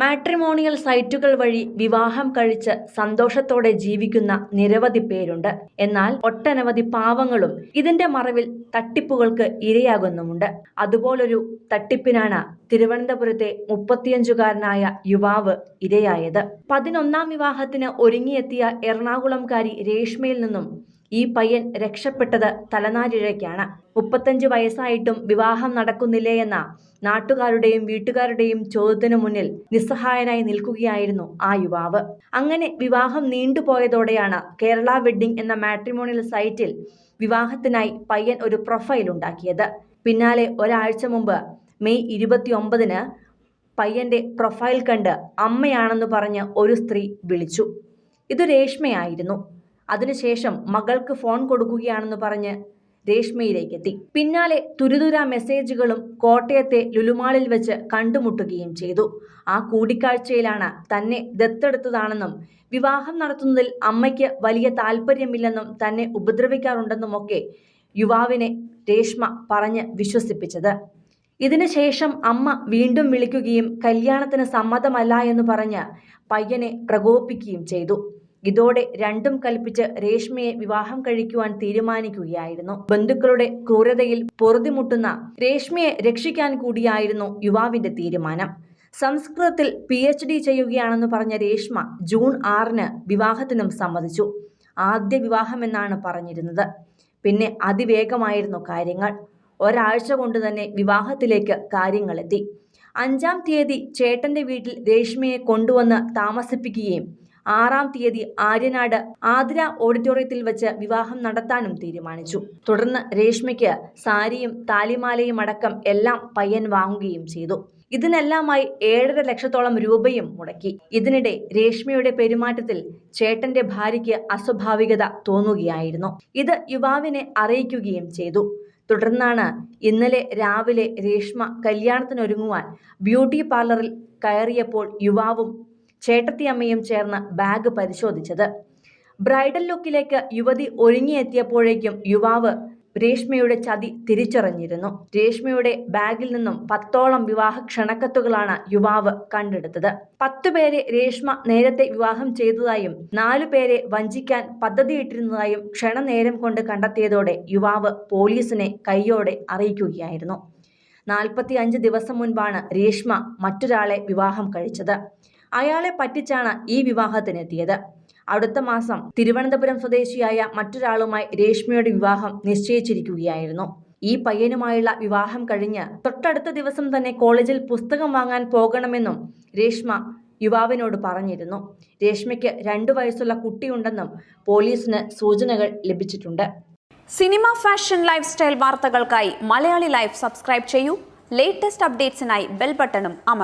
Matrimonial സൈറ്റുകൾ വഴി വിവാഹം കഴിച്ച് സന്തോഷത്തോടെ ജീവിക്കുന്ന നിരവധി പേരുണ്ട്. എന്നാൽ ഒട്ടനവധി പാവങ്ങളും ഇതിന്റെ മറവിൽ തട്ടിപ്പുകൾക്ക് ഇരയാകുന്നുമുണ്ട്. അതുപോലൊരു തട്ടിപ്പിനാണ് തിരുവനന്തപുരത്തെ മുപ്പത്തിയഞ്ചുകാരനായ യുവാവ് ഇരയായത്. പതിനൊന്നാം വിവാഹത്തിന് ഒരുങ്ങിയെത്തിയ എറണാകുളംകാരി രേഷ്മയിൽ നിന്നും ഈ പയ്യൻ രക്ഷപ്പെട്ടത് തലനാരിഴയ്ക്കാണ്. മുപ്പത്തഞ്ച് വയസ്സായിട്ടും വിവാഹം നടക്കുന്നില്ലേ എന്ന നാട്ടുകാരുടെയും വീട്ടുകാരുടെയും ചോദ്യത്തിനു മുന്നിൽ നിസ്സഹായനായി നിൽക്കുകയായിരുന്നു ആ യുവാവ്. അങ്ങനെ വിവാഹം നീണ്ടുപോയതോടെയാണ് കേരള വെഡ്ഡിംഗ് എന്ന മാട്രിമോണിയൽ സൈറ്റിൽ വിവാഹത്തിനായി പയ്യൻ ഒരു പ്രൊഫൈൽ ഉണ്ടാക്കിയത്. പിന്നാലെ ഒരാഴ്ച മുമ്പ് മെയ് ഇരുപത്തിയൊമ്പതിന് പയ്യന്റെ പ്രൊഫൈൽ കണ്ട് അമ്മയാണെന്ന് പറഞ്ഞ് ഒരു സ്ത്രീ വിളിച്ചു. ഇത് രേഷ്മയായിരുന്നു. അതിനുശേഷം മകൾക്ക് ഫോൺ കൊടുക്കുകയാണെന്ന് പറഞ്ഞ് രേഷ്മയിലേക്ക് എത്തി പിന്നാലെ തുരുതുര മെസ്സേജുകളും കോട്ടയത്തെ ലുലുമാളിൽ വെച്ച് കണ്ടുമുട്ടുകയും ചെയ്തു. ആ കൂടിക്കാഴ്ചയിലാണ് തന്നെ ദത്തെടുത്തതാണെന്നും വിവാഹം നടത്തുന്നതിൽ അമ്മയ്ക്ക് വലിയ താല്പര്യമില്ലെന്നും തന്നെ ഉപദ്രവിക്കാറുണ്ടെന്നുമൊക്കെ യുവാവിനെ രേഷ്മ പറഞ്ഞ് വിശ്വസിപ്പിച്ചത്. ഇതിനുശേഷം അമ്മ വീണ്ടും വിളിക്കുകയും കല്യാണത്തിന് സമ്മതമല്ല എന്ന് പറഞ്ഞ് പയ്യനെ പ്രകോപിപ്പിക്കുകയും ചെയ്തു. ഇതോടെ രണ്ടും കൽപ്പിച്ച് രേഷ്മയെ വിവാഹം കഴിക്കുവാൻ തീരുമാനിക്കുകയായിരുന്നു. ബന്ധുക്കളുടെ ക്രൂരതയിൽ പൊറുതിമുട്ടുന്ന രേഷ്മയെ രക്ഷിക്കാൻ കൂടിയായിരുന്നു യുവാവിന്റെ തീരുമാനം. സംസ്കൃതത്തിൽ പി എച്ച് ഡി ചെയ്യുകയാണെന്ന് പറഞ്ഞ രേഷ്മ ജൂൺ ആറിന് വിവാഹത്തിനും സമ്മതിച്ചു. ആദ്യ വിവാഹമെന്നാണ് പറഞ്ഞിരുന്നത്. പിന്നെ അതിവേഗമായിരുന്നു കാര്യങ്ങൾ. ഒരാഴ്ച കൊണ്ട് തന്നെ വിവാഹത്തിലേക്ക് കാര്യങ്ങളെത്തി. അഞ്ചാം തീയതി ചേട്ടന്റെ വീട്ടിൽ രേഷ്മയെ കൊണ്ടുവന്ന് താമസിപ്പിക്കുകയും ആറാം തീയതി ആര്യനാട് ആതിര ഓഡിറ്റോറിയത്തിൽ വെച്ച് വിവാഹം നടത്താനും തീരുമാനിച്ചു. തുടർന്ന് രേഷ്മയ്ക്ക് സാരിയും താലിമാലയും അടക്കം എല്ലാം പയ്യൻ വാങ്ങുകയും ചെയ്തു. ഇതിനെല്ലാമായി ഏഴര ലക്ഷത്തോളം രൂപയും മുടക്കി. ഇതിനിടെ രേഷ്മയുടെ പെരുമാറ്റത്തിൽ ചേട്ടന്റെ ഭാര്യയ്ക്ക് അസ്വാഭാവികത തോന്നുകയായിരുന്നു. ഇത് യുവാവിനെ അറിയിക്കുകയും ചെയ്തു. തുടർന്നാണ് ഇന്നലെ രാവിലെ രേഷ്മ കല്യാണത്തിനൊരുങ്ങുവാൻ ബ്യൂട്ടി പാർലറിൽ കയറിയപ്പോൾ യുവാവും ചേട്ടത്തിയമ്മയും ചേർന്ന് ബാഗ് പരിശോധിച്ചത്. ബ്രൈഡൽ ലുക്കിലേക്ക് യുവതി ഒരുങ്ങിയെത്തിയപ്പോഴേക്കും യുവാവ് രേഷ്മയുടെ ചതി തിരിച്ചറിഞ്ഞിരുന്നു. രേഷ്മയുടെ ബാഗിൽ നിന്നും പത്തോളം വിവാഹ ക്ഷണക്കത്തുകളാണ് യുവാവ് കണ്ടെടുത്തത്. പത്തുപേരെ രേഷ്മ നേരത്തെ വിവാഹം ചെയ്തതായും നാലു പേരെ വഞ്ചിക്കാൻ പദ്ധതിയിട്ടിരുന്നതായും ക്ഷണനേരം കൊണ്ട് കണ്ടെത്തിയതോടെ യുവാവ് പോലീസിനെ കൈയോടെ അറിയിക്കുകയായിരുന്നു. നാൽപ്പത്തി അഞ്ച് ദിവസം മുൻപാണ് രേഷ്മ മറ്റൊരാളെ വിവാഹം കഴിച്ചത്. അയാളെ പറ്റിച്ചാണ് ഈ വിവാഹത്തിനെത്തിയത്. അടുത്ത മാസം തിരുവനന്തപുരം സ്വദേശിയായ മറ്റൊരാളുമായി രേഷ്മയുടെ വിവാഹം നിശ്ചയിച്ചിരിക്കുകയായിരുന്നു. ഈ പയ്യനുമായുള്ള വിവാഹം കഴിഞ്ഞ് തൊട്ടടുത്ത ദിവസം തന്നെ കോളേജിൽ പുസ്തകം വാങ്ങാൻ പോകണമെന്നും രേഷ്മ യുവാവിനോട് പറഞ്ഞിരുന്നു. രേഷ്മയ്ക്ക് രണ്ടു വയസ്സുള്ള കുട്ടിയുണ്ടെന്നും പോലീസിന് സൂചനകൾ ലഭിച്ചിട്ടുണ്ട്. സിനിമ ഫാഷൻ ലൈഫ് സ്റ്റൈൽ വാർത്തകൾക്കായി മലയാളി ലൈഫ് സബ്സ്ക്രൈബ് ചെയ്യൂ. ലേറ്റസ്റ്റ് അപ്ഡേറ്റ്സിനായി ബെൽ ബട്ടണും അമർത്തുക